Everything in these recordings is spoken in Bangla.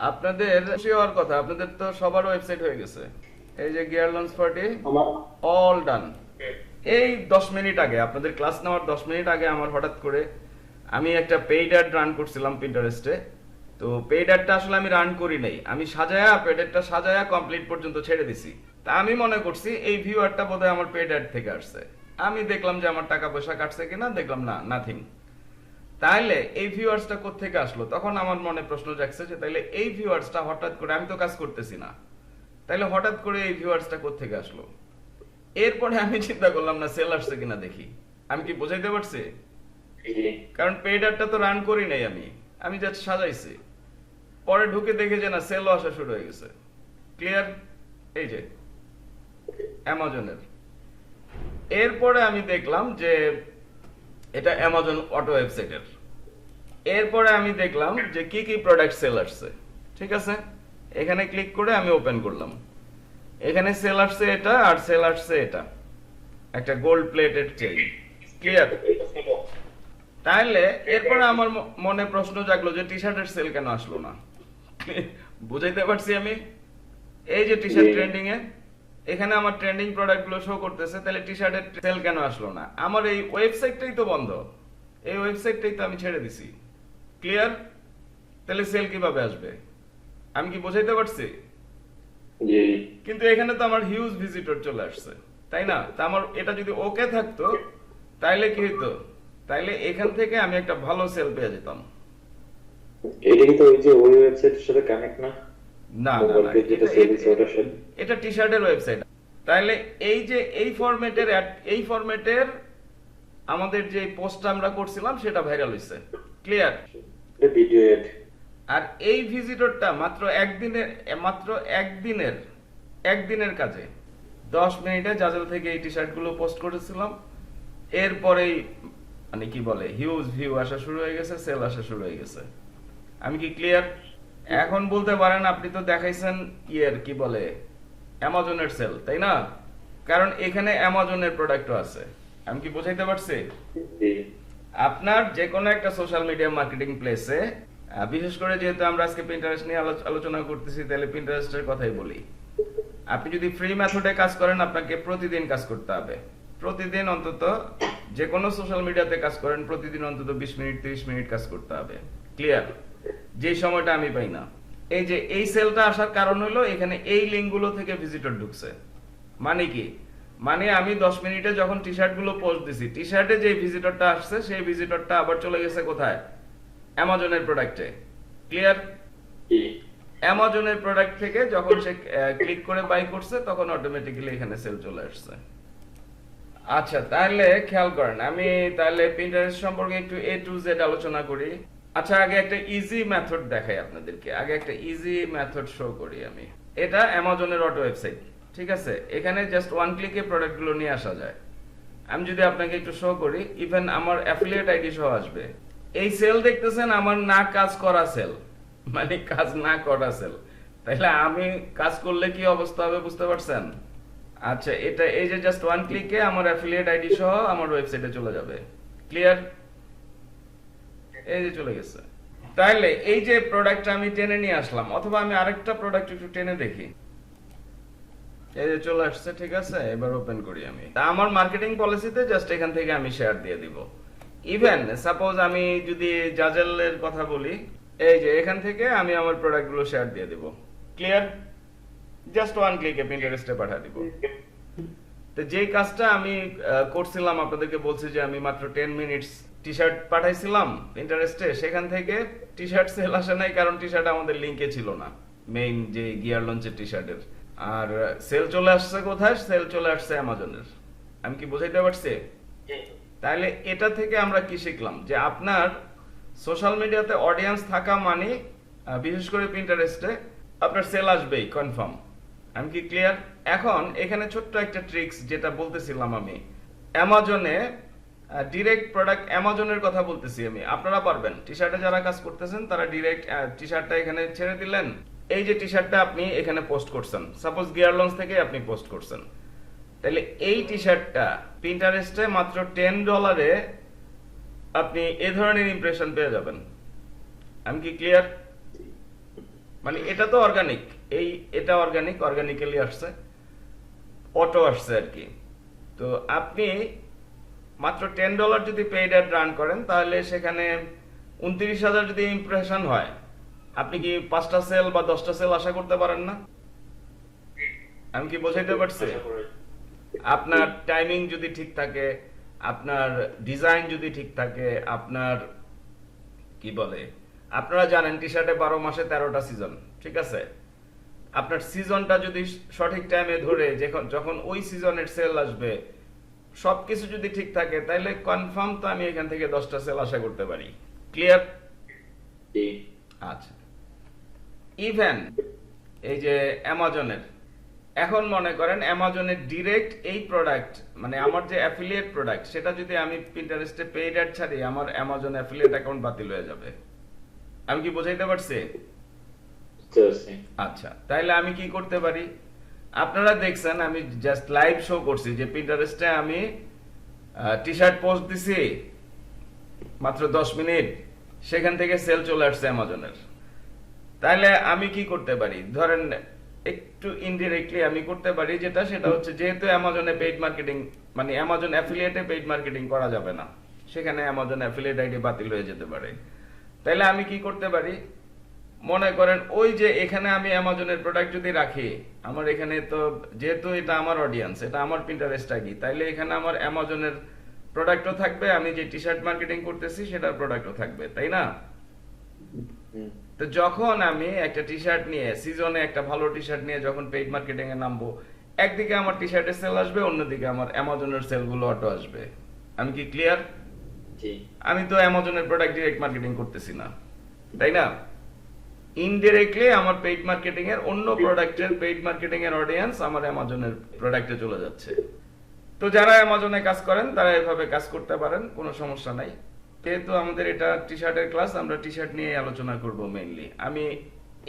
আপনাদের খুশি হওয়ার কথা আপনাদের তো সবার ওয়েবসাইট হয়ে গেছে। এই যে gear launch party all done এই দশ মিনিট আগে আপনাদের ক্লাস নেওয়ার দশ মিনিট আগে আমার হঠাৎ করে আমি একটা পেইড অ্যাড রান করছিলাম পিন্টারেস্টে তো পেইড অ্যাডটা আসলে আমি রান করি নাই। আমি সাজায়া পেইড অ্যাডটা সাজায়া কমপ্লিট পর্যন্ত ছেড়ে দিছি। তা আমি মনে করছি এই ভিউ ভিউয়ারটা বোধহয় আমার পেইড অ্যাড থেকে আসছে। আমি দেখলাম যে আমার টাকা পয়সা কাটছে কিনা দেখলাম না নাথিং তাহলে এই ভিউয়ার্সটা কোত্থেকে আসলো? তখন আমার মনে প্রশ্ন জাগছে যে তাহলে এই ভিউয়ার্সটা হঠাৎ করে আমি তো কাজ করতেছি না। তাহলে হঠাৎ করে এই ভিউয়ার্সটা কোত্থেকে আসলো? এরপরে আমি চিন্তা করলাম না সেল আসছে কিনা দেখি। আমি কি বোঝাইতে পারছি? কারণ পেইডারটা তো রান করি নাই আমি। আমি জাস্ট সাজাইছি। পরে ঢুকে দেখে যে না সেলও আসা শুরু হয়ে গেছে। ক্লিয়ার এই যে। অ্যামাজনের এরপরে আমি দেখলাম যে এটা অ্যামাজন অটো ওয়েবসাইটের এরপরে আমি দেখলাম যে কি কি প্রোডাক্ট সেল আসছে ঠিক আছে? এখানে ক্লিক করে আমি ওপেন করলাম। এখানে সেল আসছে এটা আর সেল আসছে এটা। একটা গোল্ড প্লেটেড চেইন ক্লিয়ার তাহলে এরপরে আমার মনে প্রশ্ন জাগলো যে টি শার্টের সেল কেন আসলো না? বুঝাইতে পারছি আমি? এই যে টি শার্ট। ট্রেন্ডিং এ এখানে আমার ট্রেন্ডিং প্রোডাক্টগুলো শো করতেছে তাহলে টি শার্টের সেল কেন আসলো না? আমার এই ওয়েবসাইটটাই তো বন্ধ। এই ওয়েবসাইটটাই তো আমি ছেড়ে দিছি। ক্লিয়ার তাহলে সেল কীভাবে আসবে? আমি কি বোঝাইতে পারছি? জি। কিন্তু এখানে তো আমার হিউজ ভিজিটর চলে আসছে তাই না? তা আমার এটা যদি ওকে থাকতো তাইলে কি হইতো? তাইলে এখান থেকে আমি একটা ভালো সেল পেয়ে যেতাম। এটা কি তো ওই যে ওই ওয়েবসাইটের সাথে কানেক্ট না। না এটা- টি শার্টের ওয়েবসাইট তাহলে এই যে এই ফরম্যাটের এই ফরম্যাটের আমাদের যে পোস্টটা আমরা করছিলাম সেটা ভাইরাল হইছে। ক্লিয়ার আর এই ভিজিটরটা মাত্র একদিনের মাত্র একদিনের একদিনের কাজে। দশ মিনিটে জাজেল থেকে এই টি শার্টগুলো পোস্ট করেছিলাম। এরপরেই মানে কি বলে হিউজ ভিউ আসা শুরু হয়ে গেছে সেল আসা শুরু হয়ে গেছে। আমি কি ক্লিয়ার এখন বলতে পারেন আপনি তো দেখাইছেন ইয়ের কি বলে অ্যামাজনের সেল তাই না? কারণ এখানে অ্যামাজনের প্রোডাক্টও আছে। আমি কি বোঝাইতে পারছি? আপনার যে কোনো একটা সোশ্যাল মিডিয়া মার্কেটিং প্লেসে বিশেষ করে যেহেতু আমরা আজকে পিন্টারেস্ট নিয়ে আলোচনা করতেছি তাহলে পিন্টারেস্টের কথাই বলি। আপনি যদি ফ্রি মেথডে কাজ করেন আপনাকে প্রতিদিন কাজ করতে হবে। প্রতিদিন অন্তত যে কোনো সোশ্যাল মিডিয়াতে কাজ করেন প্রতিদিন অন্তত বিশ মিনিট তিরিশ মিনিট কাজ করতে হবে। ক্লিয়ার যে সময়টা আমি পাই না। এই যে এই সেলটা আসার কারণ হলো এখানে এই লিঙ্কগুলো থেকে ভিজিটর ঢুকছে। মানে কি? মানে আমি দশ মিনিটে যখন টি শার্টগুলো পোস্ট দিছি টি শার্টে যে ভিজিটরটা আসছে সেই ভিজিটরটা আবার চলে গেছে কোথায়? অ্যামাজনের প্রোডাক্টে ক্লিয়ার অ্যামাজনের প্রোডাক্ট থেকে যখন সে ক্লিক করে বাই করছে তখন অটোমেটিক্যালি এখানে সেল চলে আসছে। আচ্ছা তাহলে খেয়াল করেন আমি তাহলে পিন্টারেস্ট সম্পর্কে একটু এ টু জেড আলোচনা করি। আচ্ছা আগে একটা ইজি মেথড দেখাই আপনাদেরকে। আগে একটা ইজি মেথড শো করি আমি। এটা অ্যামাজনের অটো ওয়েবসাইট ঠিক আছে? এখানে জাস্ট ওয়ান ক্লিকে প্রোডাক্টগুলো নিয়ে আসা যায়। আমি যদি আপনাকে একটু শো করি ইভেন আমার অ্যাফিলিয়েট আইডি সহ আসবে। এই সেল দেখতেছেন, আমার না কাজ করা সেল মানে কাজ না করা সেল তাহলে আমি কাজ করলে কি অবস্থা হবে বুঝতে পারছেন? আচ্ছা এটা এই যে জাস্ট ওয়ান ক্লিকে আমার অ্যাফিলিয়েট আইডি সহ আমার ওয়েবসাইটে চলে যাবে। ক্লিয়ার এই যে চলে গেছে। তাহলে এই যে প্রোডাক্টটা আমি টেনে নিয়ে আসলাম, অথবা আমি আরেকটা প্রোডাক্ট একটু টেনে দেখি। এই যে চলে আসছে, ঠিক আছে? এবার ওপেন করি আমি। তা আমার মার্কেটিং পলিসিতে জাস্ট এখান থেকে আমি শেয়ার দিয়ে দিব। ইভেন সাপোজ আমি যদি জাজেলের কথা বলি, এই যে এখান থেকে আমি আমার প্রোডাক্টগুলো শেয়ার দিয়ে দিব। ক্লিয়ার জাস্ট ওয়ান ক্লিকে পিন্টারেস্টে পাঠিয়ে দিব। তো যে কাজটা আমি করছিলাম, আপনাদেরকে বলছি যে আমি মাত্র টেন মিনিটস টি শার্ট পাঠাইছিলাম ইন্টারেস্টে সেখান থেকে টি শার্ট সেল আসে নাই কারণ টি শার্ট আমাদের লিঙ্কে ছিল না মেইন যে গিয়ার লঞ্চের টি শার্টের আর সেল চলে আসছে কোথায়? সেল চলে আসছে অ্যামাজনের আমি কি বোঝাইতে পারছি? তাহলে এটা থেকে আমরা কি শিখলাম? যে আপনার সোশ্যাল মিডিয়াতে অডিয়েন্স থাকা মানে বিশেষ করে পিন্টারেস্টে আপনার সেল আসবেই কনফার্ম আমি কি ক্লিয়ার এখন এখানে ছোট্ট একটা ট্রিক্স যেটা বলতেছিলাম আমি। অ্যামাজনে ডিরেক্ট প্রোডাক্ট অ্যামাজনের কথা বলতেছি আমি। আপনারা পারবেন। টি শার্টে যারা কাজ করতেছেন, তারা ডিরেক্ট টি শার্টটা এখানে ছেড়ে দিলেন। এই যে টি শার্টটা আপনি এখানে পোস্ট করছেন। সাপোজ গিয়ার লঞ্চ থেকে আপনি পোস্ট করছেন। তাহলে এই টি শার্টটা পিন্টারেস্টে মাত্র টেন ডলারে আপনি এ ধরনের ইমপ্রেশন পেয়ে যাবেন। আমি কি ক্লিয়ার মানে এটা তো অর্গানিক এই, এটা অর্গানিক অর্গানিক্যালি আসছে। অটো আসছে আর কি। তো আপনি মাত্র টেন ডলার যদি পেইড অ্যাড রান করেন তাহলে সেখানে উনত্রিশ হাজার যদি ইমপ্রেশন হয় আপনি কি পাঁচটা সেল বা দশটা সেল আশা করতে পারেন না? আমি কি বোঝাইতে পারছি? আপনার টাইমিং যদি ঠিক থাকে আপনার ডিজাইন যদি ঠিক থাকে আপনার কি বলে আপনারা জানেন টি শার্টে বারো মাসে তেরোটা সিজন ঠিক আছে? আপনার সিজনটা যদি সঠিক টাইমে ধরে যখন যখন ওই সিজনের সেল আসবে সবকিছু যদি ঠিক থাকে তাহলে কনফার্ম তো আমি এখান থেকে দশটা সেল আশা করতে পারি। ক্লিয়ার আচ্ছা। ইভেন এই যে অ্যামাজনের এখন মনে করেন অ্যামাজনের ডিরেক্ট এই প্রোডাক্ট মানে আমার যে অ্যাফিলিয়েট প্রোডাক্ট সেটা যদি আমি পিন্টারেস্টে পেইড অ্যাড ছাড়ি আমার অ্যামাজন অ্যাফিলিয়েট অ্যাকাউন্ট বাতিল হয়ে যাবে। আমি কি বোঝাইতে পারছি? পারছি। আচ্ছা তাহলে আমি কি করতে পারি? আপনারা দেখছেন, আমি জাস্ট লাইভ শো করছি যে পিন্টারেস্টে আমি টি শার্ট পোস্ট দিছি, মাত্র দশ মিনিট। সেখান থেকে সেল চলে আসছে অ্যামাজনের তাহলে আমি কি করতে পারি? ধরেন, একটু ইনডিরেক্টলি আমি করতে পারি, যেটা সেটা হচ্ছে যেহেতু অ্যামাজনে পেইড মার্কেটিং মানে অ্যামাজন অ্যাফিলিয়েটে পেইড মার্কেটিং করা যাবে না, সেখানে অ্যামাজন অ্যাফিলিয়েট আইডি বাতিল হয়ে যেতে পারে। তাহলে আমি কি করতে পারি? মনে করেন ওই যে এখানে আমি অ্যামাজনের প্রোডাক্ট যদি রাখি আমার এখানে তো যেহেতু এটা আমার অডিয়েন্স এটা আমার পিন্টারেস্ট আইডি তাইলে এখানে আমার অ্যামাজনের প্রোডাক্টও থাকবে আমি যে টি শার্ট মার্কেটিং করতেছি সেটার প্রোডাক্টও থাকবে তাই না? তো যখন আমি একটা টি শার্ট নিয়ে সিজনে একটা ভালো টি শার্ট নিয়ে যখন পেইড মার্কেটিং এ নামবো একদিকে আমার টি শার্টের সেল আসবে অন্যদিকে আমার অ্যামাজনের সেলগুলো অটো আসবে। আমি কি ক্লিয়ার জি। আমি তো অ্যামাজনের প্রোডাক্ট ডিরেক্ট মার্কেটিং করতেছি না তাই না? ইনডিরেক্টলি আমার পেইড মার্কেটিং এর অন্য প্রোডাক্টের পেইড মার্কেটিং এর অডিয়েন্স আমার অ্যামাজনের প্রোডাক্টে চলে যাচ্ছে। তো যারা অ্যামাজনে কাজ করেন, তারা এভাবে কাজ করতে পারেন, কোনো সমস্যা নাই। যেহেতু আমাদের এটা টি শার্টের ক্লাস আমরা টি শার্ট নিয়ে আলোচনা করব মেইনলি আমি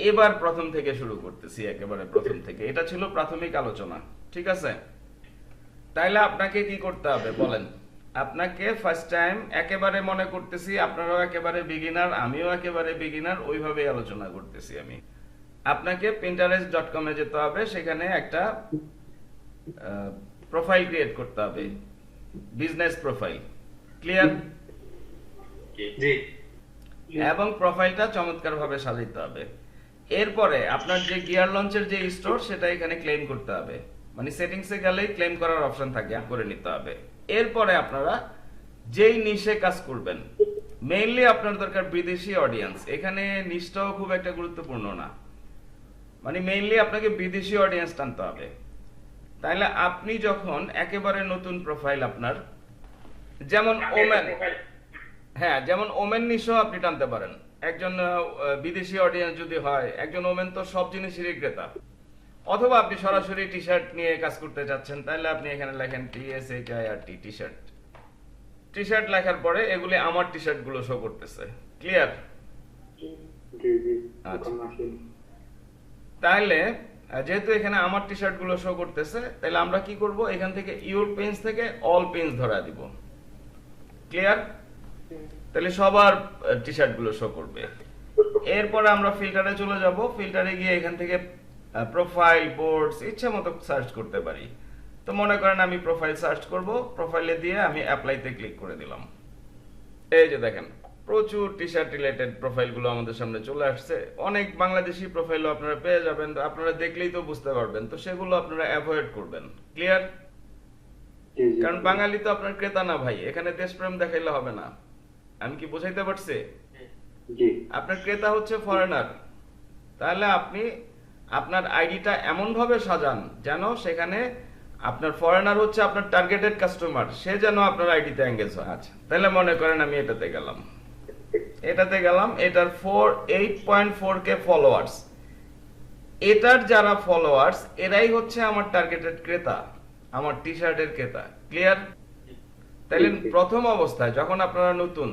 এবার প্রথম থেকে শুরু করতেছি, একেবারে প্রথম থেকে। এটা ছিল প্রাথমিক আলোচনা, ঠিক আছে? তাইলে আপনাকে কি করতে হবে, বলেন। আপনাকে ফার্স্ট টাইম একেবারে মনে করতেছি আপনারাও একেবারে বিগিনার আমিও একেবারে বিগিনার ওইভাবেই আলোচনা করতেছি আমি। আপনাকে পিন্টারেস্ট ডট কমে যেতে হবে সেখানে একটা প্রোফাইল ক্রিয়েট করতে হবে। বিজনেস প্রোফাইল ক্লিয়ার জি। এবং প্রোফাইলটা চমৎকারভাবে সাজাইতে হবে। এরপরে আপনার যে গিয়ার লঞ্চের যে স্টোর সেটা এখানে ক্লেম করতে হবে। মানে সেটিংসে গেলেই ক্লেম করার অপশন থাকে করে নিতে হবে। এরপরে আপনারা যেই নিশে কাজ করবেন মেইনলি আপনার দরকার বিদেশি অডিয়েন্স এখানে নিশটাও খুব একটা গুরুত্বপূর্ণ না। মানে মেইনলি আপনাকে বিদেশি অডিয়েন্স টানতে হবে। তাহলে আপনি যখন একেবারে নতুন প্রোফাইল আপনার যেমন ওমেন হ্যাঁ যেমন ওমেন নিশো আপনি টানতে পারেন। একজন বিদেশি অডিয়েন্স যদি হয় একজন ওমেন তো সব জিনিসেরই ক্রেতা। অথবা আপনি সরাসরি টি শার্ট নিয়ে কাজ করতে চাচ্ছেন তাহলে আপনি এখানে লেখেন T S H I R T T shirt T shirt লেখার পরে এগুলি আমার টি শার্টগুলো শো করতেছে। ক্লিয়ার আচ্ছা। তাহলে যেহেতু এখানে আমার টি শার্টগুলো শো করতেছে তাহলে আমরা কি করব? এখান থেকে ইউর পেন্স থেকে অল পেন্স ধরা দিব। ক্লিয়ার তাহলে সবার টি শার্টগুলো শো করবে। এরপরে আমরা ফিল্টারে চলে যাব। ফিল্টারে গিয়ে এখান থেকে প্রোফাইল বোর্ডস ইচ্ছে মতো সার্চ করতে পারি। তো মনে করেন আমি প্রোফাইল সার্চ করব প্রোফাইলে দিয়ে আমি অ্যাপ্লাইতে ক্লিক করে দিলাম। এই যে দেখেন প্রচুর টি শার্ট রিলেটেড প্রোফাইলগুলো আমাদের সামনে চলে আসছে। অনেক বাংলাদেশি প্রোফাইলও আপনারা পেয়ে যাবেন তো আপনারা দেখলেই তো বুঝতে পারবেন। তো সেগুলো আপনারা অ্যাভয়েড করবেন। ক্লিয়ার কারণ বাঙালি তো আপনার ক্রেতা না ভাই এখানে দেশপ্রেম দেখাইলে হবে না। আমি কি বোঝাইতে পারছি? আপনার ক্রেতা হচ্ছে ফরেনার তাহলে আপনি আপনার আইডিটা এমন ভাবে সাজান যেন সেখানে আপনার ফরেনার হচ্ছে আপনার টার্গেটেড কাস্টমার সে যেন আপনার আইডিতে এঙ্গেজ হয়। আচ্ছা। তাহলে মনে করেন আমি এটাতে গেলাম। এটাতে গেলাম এটার four eight point four K followers এটার যারা ফলোয়ার্স এরাই হচ্ছে আমার টার্গেটেড ক্রেতা আমার টি শার্টের ক্রেতা ক্লিয়ার তাইলে প্রথম অবস্থায় যখন আপনারা নতুন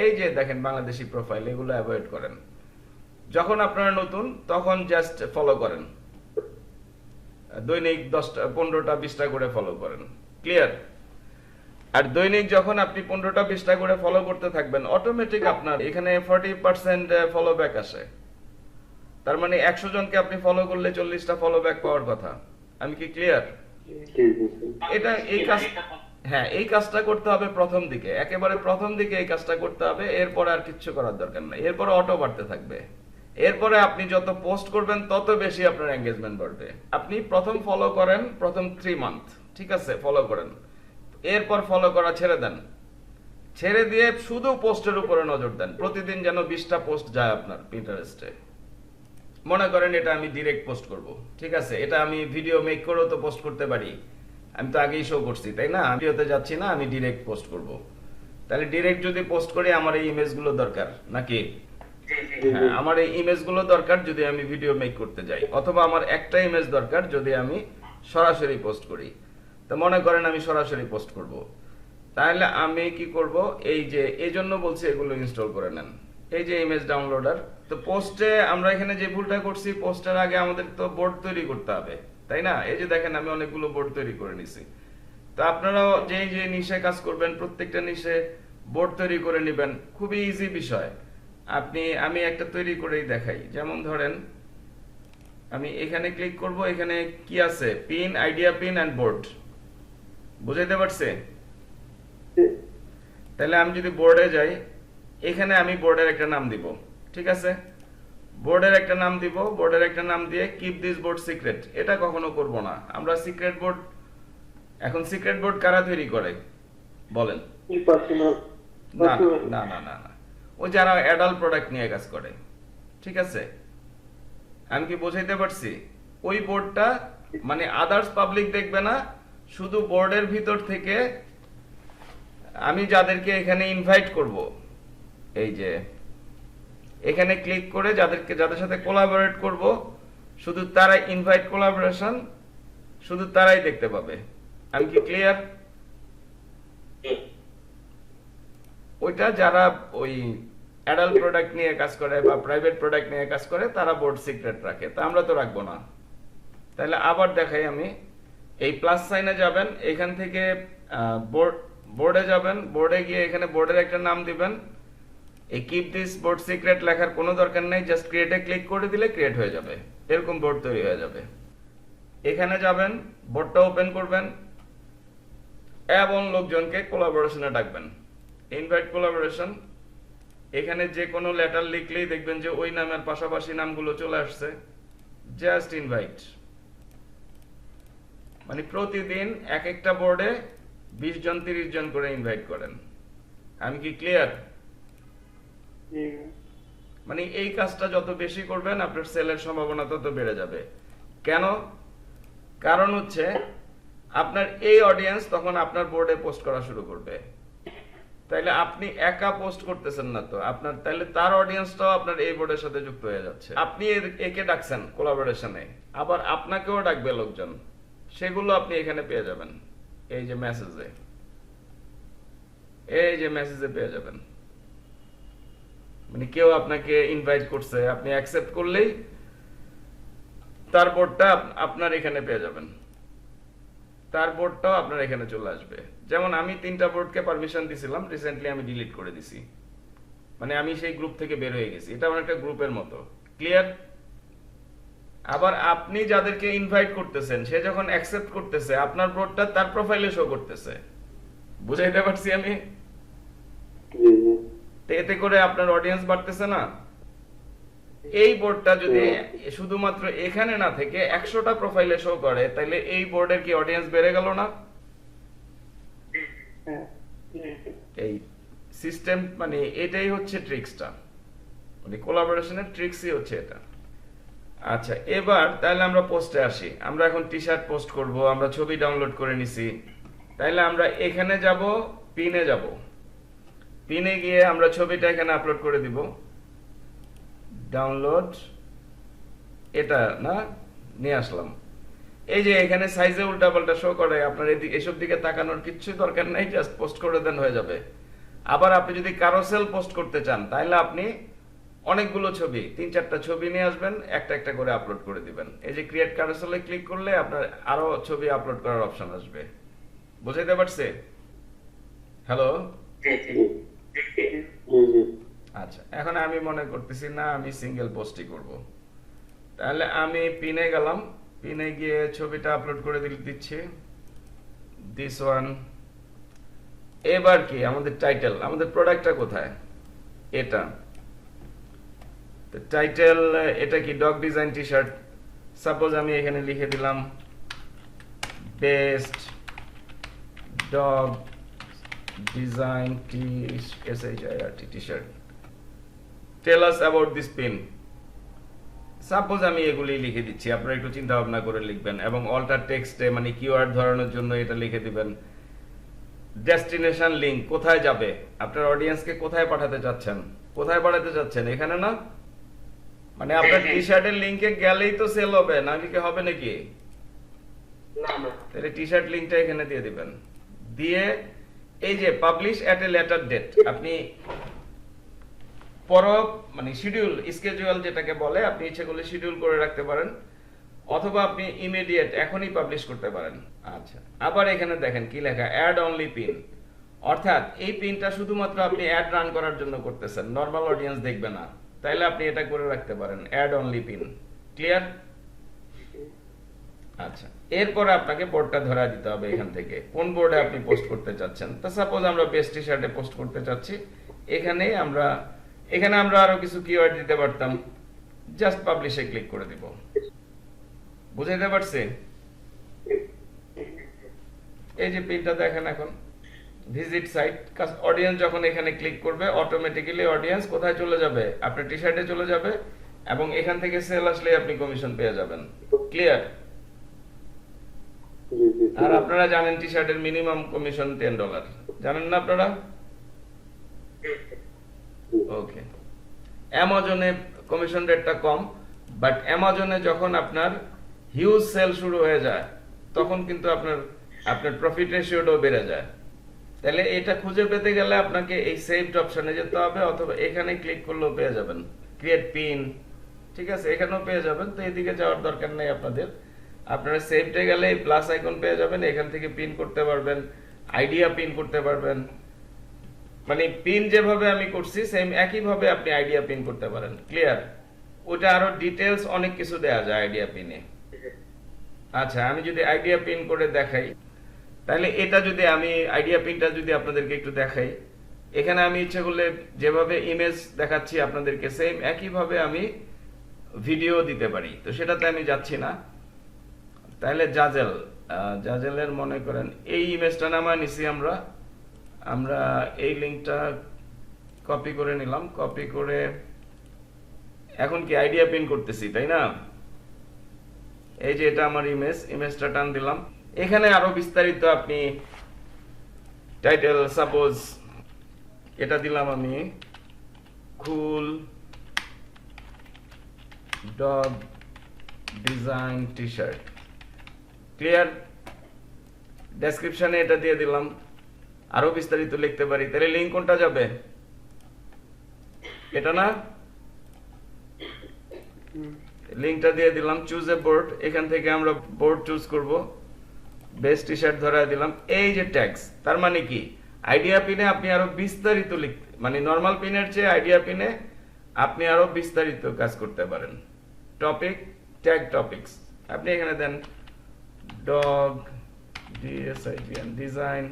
এই যে দেখেন বাংলাদেশি প্রোফাইল এগুলো অ্যাভয়েড করেন। যখন আপনারা নতুন তখন জাস্ট ফলো করেন। দৈনিক দশটা পনেরোটা বিশটা করে ফলো করেন। ক্লিয়ার আর দৈনিক যখন আপনি পনেরোটা বিশটা করে ফলো করতে থাকবেন অটোমেটিক আপনার এখানে ফর্টি পার্সেন্ট ফলো ব্যাক আসে। তার মানে একশো জনকে আপনি ফলো করলে চল্লিশটা ফলো ব্যাক পাওয়ার কথা। আমি কি ক্লিয়ার এটা এই কাজ হ্যাঁ এই কাজটা করতে হবে প্রথম দিকে। একেবারে প্রথম দিকে এই কাজটা করতে হবে এরপরে আর কিচ্ছু করার দরকার নাই। এরপরে অটো বাড়তে থাকবে। এরপরে আপনি যত পোস্ট করবেন, তত বেশি আপনার এঙ্গেজমেন্ট বাড়বে। আপনি প্রথম ফলো করেন, প্রথম থ্রি মান্থ ঠিক আছে? ফলো করেন। এরপর ফলো করা ছেড়ে দেন। ছেড়ে দিয়ে শুধু পোস্টের উপরে নজর দেন। প্রতিদিন যেন বিশটা পোস্ট যায় আপনার পিন্টারেস্টে মনে করেন এটা আমি ডিরেক্ট পোস্ট করব, ঠিক আছে? এটা আমি ভিডিও মেক করেও তো পোস্ট করতে পারি। আমি তো আগেই শো করছি, তাই না? ভিডিওতে যাচ্ছি না, আমি ডিরেক্ট পোস্ট করব। তাহলে ডিরেক্ট যদি পোস্ট করি, আমার এই ইমেজগুলো দরকার, নাকি? হ্যাঁ আমার এই ইমেজগুলো দরকার যদি আমি ভিডিও মেক করতে যাই। অথবা আমার একটা ইমেজ দরকার যদি আমি সরাসরি পোস্ট করি। তো মনে করেন আমি সরাসরি পোস্ট করব। তাহলে আমি কি করব? এই যে এই জন্য বলছি এগুলো ইনস্টল করে নেন। এই যে ইমেজ ডাউনলোডার তো পোস্টে আমরা এখানে যে ভুলটা করছি পোস্টের আগে আমাদের তো বোর্ড তৈরি করতে হবে তাই না? এই যে দেখেন আমি অনেকগুলো বোর্ড তৈরি করে নিছি। তো আপনারাও যে যে নিশে কাজ করবেন প্রত্যেকটা নিশে বোর্ড তৈরি করে নেবেন। খুবই ইজি বিষয়। আপনি আমি একটা তৈরি করেই দেখাই। যেমন ধরেন আমি এখানে ক্লিক করব এখানে কি আছে? Pin idea pin and board বুঝাইতে পারছে? তাহলে আমি যদি বোর্ডে যাই এখানে আমি বোর্ডের একটা নাম দিব। ঠিক আছে? বোর্ডের একটা নাম দিব বোর্ডের একটা নাম দিয়ে কিপ দিস বোর্ড সিক্রেট এটা কখনো করব না। আমরা সিক্রেট বোর্ড এখন সিক্রেট বোর্ড কারা তৈরি করে? বলেন। না না না না। ও যারা অ্যাডাল্ট প্রোডাক্ট নিয়ে কাজ করে। ঠিক আছে? আমি কি বোঝাইতে পারছি? ওই বোর্ডটা মানে আদার্স পাবলিক দেখবে না শুধু বোর্ডের ভিতর থেকে আমি যাদেরকে এখানে ইনভাইট করব। এই যে এখানে ক্লিক করে যাদেরকে যাদের সাথে কোলাবোরেট করব শুধু তারাই ইনভাইট কোলাবোরেশন শুধু তারাই দেখতে পাবে। আমি কি ক্লিয়ার ওইটা যারা ওই অ্যাডাল্ট প্রোডাক্ট নিয়ে কাজ করে বা প্রাইভেট প্রোডাক্ট নিয়ে কাজ করে, তারা বোর্ড সিক্রেট রাখে। তা আমরা তো রাখব না। তাহলে আবার দেখাই আমি। এই প্লাস সাইনে যাবেন, এখান থেকে বোর্ড বোর্ডে যাবেন বোর্ডে গিয়ে এখানে বোর্ডের একটা নাম দিবেন। এই কিপ দিস বোর্ড সিক্রেট লেখার কোনো দরকার নেই জাস্ট ক্রিয়েটে ক্লিক করে দিলে ক্রিয়েট হয়ে যাবে। এরকম বোর্ড তৈরি হয়ে যাবে। এখানে যাবেন বোর্ডটা ওপেন করবেন। এবং লোকজনকে কোলাবোরেশনে ডাকবেন। ইনভাইট কোলাবোরেশন এখানে যে কোনো লেটার লিখলেই দেখবেন যে ওই নামের পাশাপাশি নামগুলো চলে আসছে। জাস্ট ইনভাইট মানে প্রতিদিন এক একটা বোর্ডে বিশ জন তিরিশ জন করে ইনভাইট করেন। আমি কি ক্লিয়ার মানে এই কাজটা যত বেশি করবেন আপনার সেলের সম্ভাবনা তত বেড়ে যাবে। কেন? কারণ হচ্ছে আপনার এই অডিয়েন্স তখন আপনার বোর্ডে পোস্ট করা শুরু করবে। তাইলে আপনি একা পোস্ট করতেছেন না তো। আপনার, তাইলে তার অডিয়েন্সটাও আপনার এই বোর্ডের সাথে যুক্ত হয়ে যাচ্ছে। আপনি একে ডাকছেন কোলাবোরেশনে আবার আপনাকেও ডাকবে লোকজন। সেগুলো আপনি এখানে পেয়ে যাবেন। এই যে মেসেজে এই যে মেসেজে পেয়ে যাবেন। মানে কেউ আপনাকে ইনভাইট করছে। আপনি অ্যাকসেপ্ট করলেই তার বোর্ডটা আপনার এখানে পেয়ে যাবেন। তার বোর্ডটাও আপনার এখানে চলে আসবে। যেমন আমি তিনটা বোর্ডকে পারমিশন দিছিলাম রিসেন্টলি আমি ডিলিট করে দিছি। মানে আমি সেই গ্রুপ থেকে বের হয়ে গেছি। এটা আমার একটা গ্রুপের মতো। ক্লিয়ার আবার আপনি যাদেরকে ইনভাইট করতেছেন সে যখন অ্যাকসেপ্ট করতেছে আপনার বোর্ডটা তার প্রোফাইলে শো করতেছে। বুঝাইতে পারছি আমি? এতে করে আপনার অডিয়েন্স বাড়তেছে না? এই বোর্ডটা যদি শুধুমাত্র এখানে না থেকে একশোটা প্রোফাইলে শো করে তাহলে এই বোর্ডের কি অডিয়েন্স বেড়ে গেল না? এই সিস্টেম মানে এটাই হচ্ছে ট্রিক্সটা মানে কোলাবোরেশনের ট্রিক্সই হচ্ছে এটা। আচ্ছা এবার তাহলে আমরা পোস্টে আসি। আমরা এখন টি শার্ট পোস্ট করব আমরা ছবি ডাউনলোড করে নিছি। তাহলে আমরা এখানে যাব পিনে যাব। পিনে গিয়ে আমরা ছবিটা এখানে আপলোড করে দিব। ডাউনলোড এটা না, নিয়ে আসলাম। এই যে এখানে সাইজে উল্টাপাল্টা শো করে, আপনার এদিকে, এসব দিকে তাকানোর কিচ্ছু দরকার নাই জাস্ট পোস্ট করে দেন, হয়ে যাবে। আবার আপনি যদি কারোসেল পোস্ট করতে চান তাহলে আপনি অনেকগুলো ছবি, তিন চারটা ছবি নিয়ে আসবেন, একটা একটা করে আপলোড করে দিবেন। এই যে ক্রিয়েট কারোসেলে ক্লিক করলে আপনার আরও ছবি আপলোড করার অপশন আসবে। বুঝাইতে পারছে? হ্যালো আচ্ছা এখন আমি মনে করতেছি, না, আমি সিঙ্গেল পোস্টই করব। তাহলে আমি পিনে গেলাম পিনে গিয়ে ছবিটা আপলোড করে দিচ্ছি। দিস ওয়ান এবার কি? আমাদের টাইটেল আমাদের প্রোডাক্টটা কোথায়? এটা। টাইটেল এটা কি? Dog design T shirt suppose আমি এখানে লিখে দিলাম best dog design T S H I R T T shirt tell us about this pin suppose আমি এগুলি লিখে দিচ্ছি আপনারা একটু চিন্তা ভাবনা করে লিখবেন এবং অল্টার টেক্সটে মানে কিওয়ার্ড ধরানোর জন্য এটা লিখে দিবেন। ডেস্টিনেশন লিংক কোথায় যাবে? আপনার অডিয়েন্সকে কোথায় পাঠাতে চাচ্ছেন? কোথায় পাঠাতে চাচ্ছেন? এখানে না? মানে আপনার টি শার্টের লিংকে গেলেই তো সেল হবে না কি হবে নাকি? তাহলে টি শার্ট লিংকটা এখানে দিয়ে দিবেন। দিয়ে এই যে publish at a later date আপনি পর মানে শিডিউল স্কেজুয়াল যেটাকে বলে আপনি ইচ্ছে করলে শিডিউল করে রাখতে পারেন অথবা আপনি ইমিডিয়েট এখনই পাবলিশ করতে পারেন। আচ্ছা। আবার এখানে দেখেন কি লেখা অ্যাড অনলি পিন অর্থাৎ এই পিনটা শুধুমাত্র আপনি অ্যাড রান করার জন্য করতেছেন নর্মাল অডিয়েন্স দেখবে না। তাইলে আপনি এটা করে রাখতে পারেন অ্যাড অনলি পিন ক্লিয়ার আচ্ছা। এরপরে আপনাকে বোর্ডটা ধরা দিতে হবে এখান থেকে। কোন বোর্ডে আপনি পোস্ট করতে চাচ্ছেন? তো সাপোজ আমরা বেস্ট টি শার্টে পোস্ট করতে চাচ্ছি। এখানে আমরা এখানে আমরা আরও কিছু কিওয়ার্ড দিতে পারতাম। জাস্ট পাবলিশে ক্লিক করে দিব। বুঝাইতে পারছি? এই যে পিনটা দেখেন এখন। ভিজিট সাইট অডিয়েন্স যখন এখানে ক্লিক করবে অটোমেটিক্যালি অডিয়েন্স কোথায় চলে যাবে? আপনার টি শার্টে চলে যাবে এবং এখান থেকে সেল আসলে আপনি কমিশন পেয়ে যাবেন। ক্লিয়ার আর আপনারা জানেন টি শার্টের মিনিমাম কমিশন টেন ডলার জানেন না আপনারা? ওকে অ্যামাজনে কমিশন রেটটা কম বাট অ্যামাজনে যখন আপনার হিউজ সেল শুরু হয়ে যায়, তখন কিন্তু আপনার আপনার প্রফিট রেশিওটাও বেড়ে যায়। তাহলে এটা খুঁজে পেতে গেলে আপনাকে এই সেভড অপশনে যেতে হবে, অথবা এখানে ক্লিক করলেও পেয়ে যাবেন। ক্রিয়েট পিন ঠিক আছে? এখানেও পেয়ে যাবেন, তো এদিকে যাওয়ার দরকার নেই আপনাদের। আপনারা সেভডে গেলে প্লাস আইকন পেয়ে যাবেন, এখান থেকে পিন করতে পারবেন আইডিয়া পিন করতে পারবেন। মানে পিন যেভাবে আমি করছি সেম একই ভাবে আপনি আইডিয়া পিন করতে পারেন। ক্লিয়ার ওটা আরও ডিটেলস অনেক কিছু দেয়া যায় আইডিয়া পিনে আচ্ছা আমি যদি আইডিয়া পিন করে দেখাই, তাহলে এটা যদি আমি আইডিয়া পিনটা যদি আপনাদেরকে একটু দেখাই, এখানে আমি ইচ্ছে করলে যেভাবে ইমেজ দেখাচ্ছি আপনাদেরকে সেম একইভাবে আমি ভিডিও দিতে পারি। তো সেটাতে আমি যাচ্ছি না। তাহলে জাজেল জাজেলের মনে করেন, এই ইমেজটা নামায় নিছি আমরা। আমরা এই লিংকটা কপি করে নিলাম। কপি করে এখন কি আইডিয়া পিন করতেছি, তাই না? এই যে এটা আমার ইমেজ ইমেজটা টান দিলাম। এখানে আরও বিস্তারিত আপনি টাইটেল সাপোজ এটা দিলাম আমি। Cool dog design T shirt clear ডেসক্রিপশনে এটা দিয়ে দিলাম। আরও বিস্তারিত লিখতে পারি। তাহলে লিঙ্ক কোনটা যাবে? এটা না? লিঙ্কটা দিয়ে দিলাম চুজ এ বোর্ড এখান থেকে আমরা বোর্ড চুজ করব। বেস্ট টি শার্ট ধরায় দিলাম। এই যে ট্যাক্স তার মানে কি? আইডিয়া পিনে আপনি আরও বিস্তারিত লিখতে মানে নর্মাল পিনের চেয়ে আইডিয়া পিনে আপনি আরও বিস্তারিত কাজ করতে পারেন। টপিক ট্যাগ টপিকস আপনি এখানে দেন ডগ ডিএসআইডিএন ডিজাইন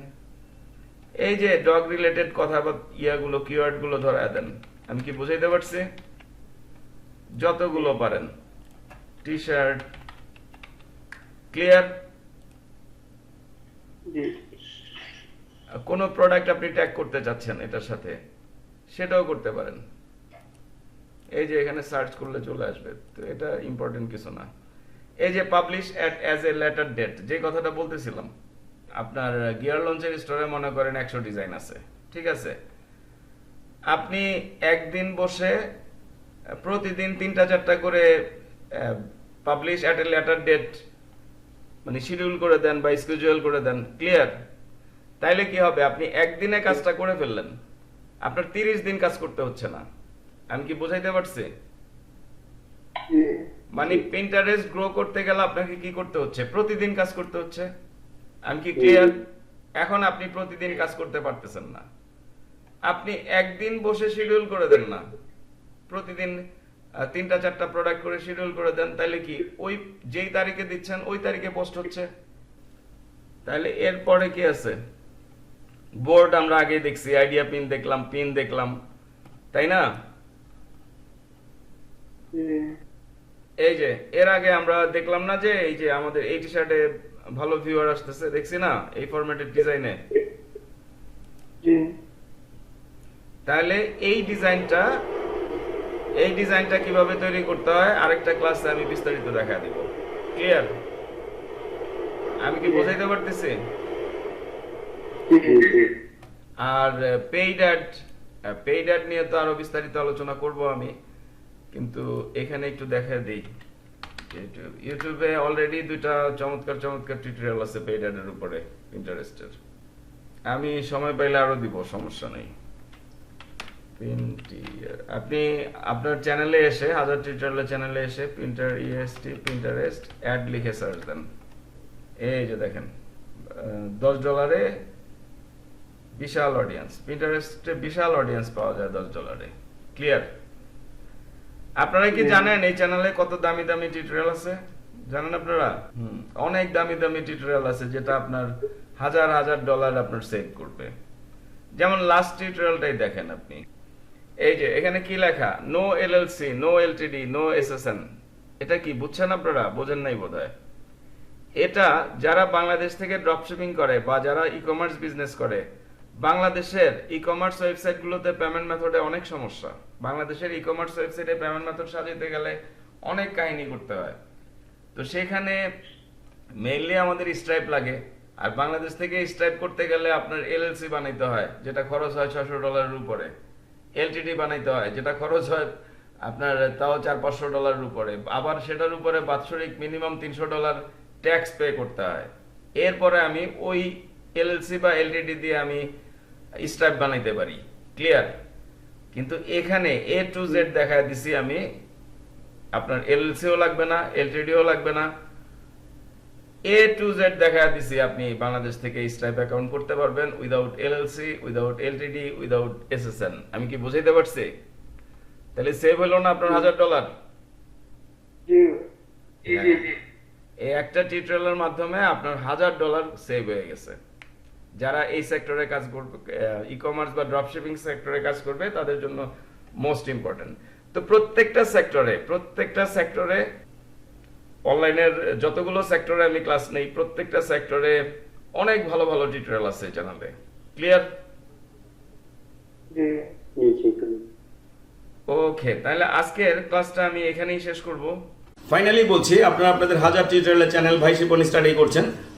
এই যে ডগ রিলেটেড কথা বা ইয়াগুলো কিওয়ার্ডগুলো ধরায় দেন। আমি কি বুঝাইতে পারছি? যতগুলো পারেন। টি শার্ট ক্লিয়ার কোন প্রোডাক্ট আপনি ট্যাগ করতে চাচ্ছেন এটার সাথে সেটাও করতে পারেন। এই যে এখানে সার্চ করলে চলে আসবে তো এটা ইম্পর্টেন্ট কিছু না। এই যে publish at as a later date যে কথাটা বলতেছিলাম আপনার গিয়ার লঞ্চের স্টোরে মনে করেন একশো ডিজাইন আছে ঠিক আছে? আপনি একদিন বসে প্রতিদিন তিনটা চারটা করে publish at a later date মানে শিডিউল করে দেন বা স্কেজুয়াল করে দেন ক্লিয়ার তাইলে কি হবে? আপনি একদিনে কাজটা করে ফেললেন। আপনার তিরিশ দিন কাজ করতে হচ্ছে না। আমি কি বোঝাইতে পারছি? মানে পিন্টারেস্ট গ্রো করতে গেলে আপনাকে কি করতে হচ্ছে? প্রতিদিন কাজ করতে হচ্ছে? আমি কি ক্লিয়ার এখন আপনি প্রতিদিন কাজ করতে পারতেছেন না। আপনি একদিন বসে শিডিউল করে দেন না। প্রতিদিন তিনটা চারটা প্রোডাক্ট করে শিডিউল করে দেন তাহলে কি ওই যেই তারিখে দিচ্ছেন ওই তারিখে পোস্ট হচ্ছে? তাহলে এরপরে কি আছে? বোর্ড আমরা আগে দেখছি আইডিয়া পিন দেখলাম পিন দেখলাম তাই না? এই যে এর আগে আমরা দেখলাম না যে এই যে আমাদের এই টি শার্টে ভালো ভিউয়ার আসতেছে দেখছি না এই ফরম্যাটের ডিজাইনে তাহলে এই ডিজাইনটা এই ডিজাইনটা কীভাবে তৈরি করতে হয় আরেকটা ক্লাসে আমি বিস্তারিত দেখা দিব। ক্লিয়ার আমি কি বোঝাইতে পারতেছি? আর পেইড অ্যাড পেইড অ্যাড নিয়ে তো আরও বিস্তারিত আলোচনা করব আমি কিন্তু এখানে একটু দেখা দিই। ইউটিউব অলরেডি দুইটা চমৎকার চমৎকার টিউটোরিয়াল আছে পেইড অ্যাডের উপরে ইন্টারেস্টের আমি সময় পাইলে আরও দিব, সমস্যা নেই। আপনি আপনার চ্যানেলে এসে, হাজার টিউটোরিয়ালের চ্যানেলে এসে প্রিন্টার ইএসটি প্রিন্টারেস্ট অ্যাড লিখে সার্চ দেন। এই যে দেখেন দশ ডলারে বিশাল অডিয়েন্স পিন্টারেস্টে বিশাল অডিয়েন্স পাওয়া যায় দশ ডলারে ক্লিয়ার আপনারা কি জানেন এই চ্যানেলে কত দামি দামি টিউটোরিয়াল আছে? জানেন আপনারা? অনেক দামি দামি টিউটোরিয়াল আছে যেটা আপনার হাজার হাজার ডলার আপনার সেভ করবে। যেমন লাস্ট টিউটোরিয়ালটাই দেখেন আপনি। এই যে এখানে কি লেখা? No LLC no LTD no SSN এটা কি বুঝছেন আপনারা? বোঝেন নাই বোধহয়। এটা যারা বাংলাদেশ থেকে ড্রপশিপিং করে বা যারা ই কমার্স বিজনেস করে বাংলাদেশের ই কমার্স ওয়েবসাইট গুলোতে পেমেন্ট মেথডে অনেক সমস্যা। বাংলাদেশের ই কমার্স ওয়েবসাইটে পেমেন্ট মেথড সাজাতে গেলে অনেক কাহিনী করতে হয়। তো সেখানে মেইনলি আমাদের স্ট্রাইপ লাগে। আর বাংলাদেশ থেকে স্ট্রাইপ করতে গেলে আপনার এলএলসি বানাইতে হয়, যেটা খরচ হয় ছশো ডলারের উপরে। এলটিডি বানাইতে হয়, যেটা খরচ হয় আপনার তাও চার পাঁচশো ডলারের উপরে। আবার সেটার উপরে বাৎসরিক মিনিমাম তিনশো ডলার ট্যাক্স পে করতে হয়। এরপরে আমি ওই এলএলসি বা এলটিডি দিয়ে আমি স্ট্রাইপ বানাইতে পারি। ক্লিয়ার কিন্তু এখানে এ টু জেড দেখা দিছি আমি। আপনার এলএলসিও লাগবে না এলটিডিও লাগবে না। এ টু জেড দেখা দিছি আপনি বাংলাদেশ থেকে স্ট্রাইপ অ্যাকাউন্ট করতে পারবেন without LLC without LTD without SSN আমি কি বুঝাইতে পারছি? তাহলে সেভ হলো না আপনার হাজার ডলার জি। জি জি জি। এই একটা টিউটোরিয়ালের মাধ্যমে আপনার হাজার ডলার সেভ হয়ে গেছে। যারা এই সেক্টরে কাজ করবে ই কমার্স বা ড্রপশিপিং সেক্টরে কাজ করবে তাদের জন্য মোস্ট ইম্পর্টেন্ট তো প্রত্যেকটা সেক্টরে প্রত্যেকটা সেক্টরে অনলাইনের যতগুলো সেক্টরে আমি ক্লাস নেই প্রত্যেকটা সেক্টরে অনেক ভালো ভালো টিউটোরিয়াল আছে জানাবে। ক্লিয়ার ওকে তাহলে আজকের ক্লাসটা আমি এখানেই শেষ করব। ফাইনালি বলছি আপনারা আপনাদের হাজার টিউটোরিয়ালের চ্যানেল ভাই শিপন স্টাডি করছেন।